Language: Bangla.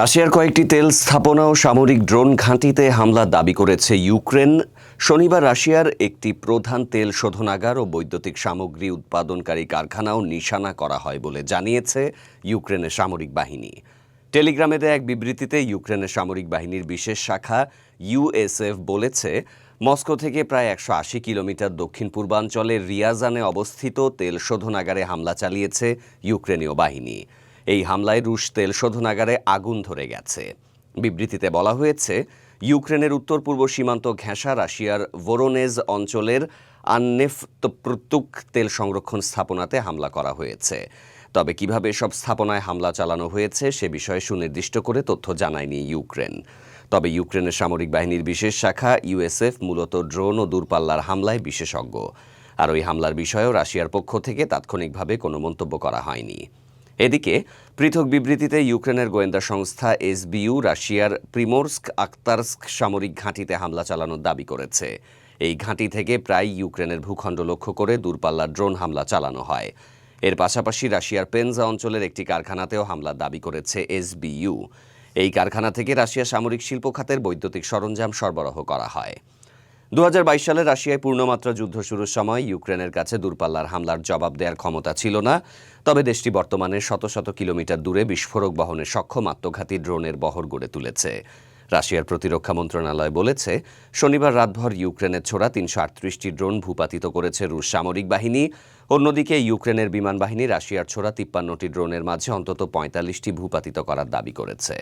রাশিয়ার কয়েকটি তেল স্থাপনা ও সামরিক ড্রোন ঘাঁটিতে হামলার দাবি করেছে ইউক্রেন। শনিবার রাশিয়ার একটি প্রধান তেল শোধনাগার ও বৈদ্যুতিক সামগ্রী উৎপাদনকারী কারখানাও নিশানা করা হয় বলে জানিয়েছে ইউক্রেনের সামরিক বাহিনী। টেলিগ্রামে দেয়া এক বিবৃতিতে ইউক্রেনের সামরিক বাহিনীর বিশেষ শাখা ইউএসএফ বলেছে, মস্কো থেকে প্রায় একশো আশি কিলোমিটার দক্ষিণ পূর্বাঞ্চলের রিয়াজানে অবস্থিত তেল শোধনাগারে হামলা চালিয়েছে ইউক্রেনীয় বাহিনী। এই হামলায় রুশ তেল শোধনাগারে আগুন ধরে গেছে। বিবৃতিতে বলা হয়েছে, ইউক্রেনের উত্তর পূর্ব সীমান্ত ঘেঁষা রাশিয়ার ভোরোনেজ অঞ্চলের আন্নেফতপ্রতুক তেল সংরক্ষণ স্থাপনাতে হামলা করা হয়েছে। তবে কীভাবে এসব স্থাপনায় হামলা চালানো হয়েছে সে বিষয়ে সুনির্দিষ্ট করে তথ্য জানায়নি ইউক্রেন। তবে ইউক্রেনের সামরিক বাহিনীর বিশেষ শাখা ইউএসএফ মূলত ড্রোন ও দূরপাল্লার হামলায় বিশেষজ্ঞ। আর ওই হামলার বিষয়েও রাশিয়ার পক্ষ থেকে তাৎক্ষণিকভাবে কোনো মন্তব্য করা হয়নি। এদিকে, পৃথক বিবৃতিতে ইউক্রেনের গোয়েন্দা সংস্থা এসবিইউ রাশিয়ার প্রিমোর্স্ক আক্তার্স্ক সামরিক ঘাঁটিতে হামলা চালানোর দাবি করেছে। এই ঘাঁটি থেকে প্রায় ইউক্রেনের ভূখণ্ড লক্ষ্য করে দূরপাল্লার ড্রোন হামলা চালানো হয়। এর পাশাপাশি রাশিয়ার পেনজা অঞ্চলের একটি কারখানাতেও হামলার দাবি করেছে এসবিইউ। এই কারখানা থেকে রাশিয়া সামরিক শিল্প খাতের বৈদ্যুতিক সরঞ্জাম সরবরাহ করা হয়। দু হাজার বাইশ সালে রাশিয়ায় পূর্ণমাত্রা যুদ্ধ শুরুর সময় ইউক্রেনের কাছে দূরপাল্লার হামলার জবাব দেওয়ার ক্ষমতা ছিল না। তবে দেশটি বর্তমানে শত শত কিলোমিটার দূরে বিস্ফোরক বহনে সক্ষম আত্মঘাতী ড্রোনের বহর গড়ে তুলেছে। রাশিয়ার প্রতিরক্ষা মন্ত্রণালয় বলেছে, শনিবার রাতভর ইউক্রেনের ছোড়া তিনশো আটত্রিশটি ড্রোন ভূপাতিত করেছে রুশ সামরিক বাহিনী। অন্যদিকে ইউক্রেনের বিমান বাহিনী রাশিয়ার ছোড়া তিপ্পান্নটি ড্রোনের মাঝে অন্তত পঁয়তাল্লিশটি ভূপাতিত করার দাবি করেছে।